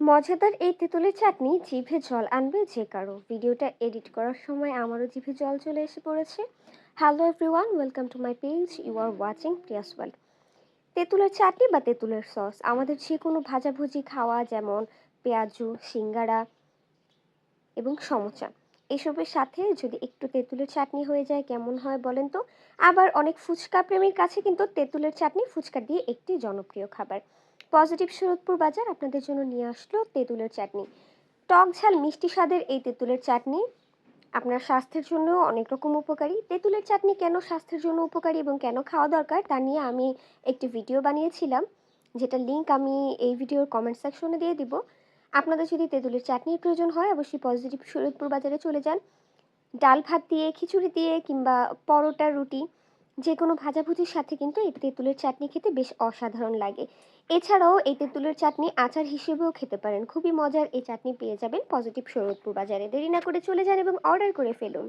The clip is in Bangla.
মজাদার এই তেঁতুলের চাটনি জিভে জল আনবে যে কারও। ভিডিওটা এডিট করার সময় আমারও জিভে জল চলে এসে পড়েছে। Hello everyone welcome to my page you are watching Priya's world তেঁতুলের চাটনি বা তেঁতুলের সস আমাদের যে কোনো ভাজাভুজি খাওয়া যেমন পেঁয়াজু, সিঙ্গারা এবং সমোচা। এসবের সাথে যদি একটু তেঁতুলের চাটনি হয়ে যায়, কেমন হয় বলেন তো? আবার অনেক ফুচকা প্রেমীর কাছে কিন্তু তেঁতুলের চাটনি ফুচকা দিয়ে একটি জনপ্রিয় খাবার। পজিটিভ শরৎপুর বাজার আপনাদের জন্য নিয়ে আসলো তেঁতুলের চাটনি। টক ঝাল মিষ্টি স্বাদের এই তেঁতুলের চাটনি আপনার স্বাস্থ্যের জন্য অনেক রকম উপকারী। তেঁতুলের চাটনি কেন স্বাস্থ্যের জন্য উপকারী এবং কেন খাওয়া দরকার তা নিয়ে আমি একটি ভিডিও বানিয়েছিলাম, যেটা লিংক আমি এই ভিডিওর কমেন্ট সেকশনে দিয়ে দিব। আপনাদের যদি তেঁতুলের চাটনির প্রয়োজন হয়, অবশ্যই পজিটিভ শরীরপুর বাজারে চলে যান। ডাল ভাত দিয়ে, খিচুড়ি দিয়ে কিংবা পরোটা, রুটি যে কোনো ভাজাভুজির সাথে কিন্তু এই তেঁতুলের চাটনি খেতে বেশ অসাধারণ লাগে। এছাড়াও এই তেঁতুলের চাটনি আচার হিসেবেও খেতে পারেন। খুবই মজার এই চাটনি পেয়ে যাবেন। পজিটিভ শরৎপুর বাজারে দেরি না করে চলে যান এবং অর্ডার করে ফেলুন।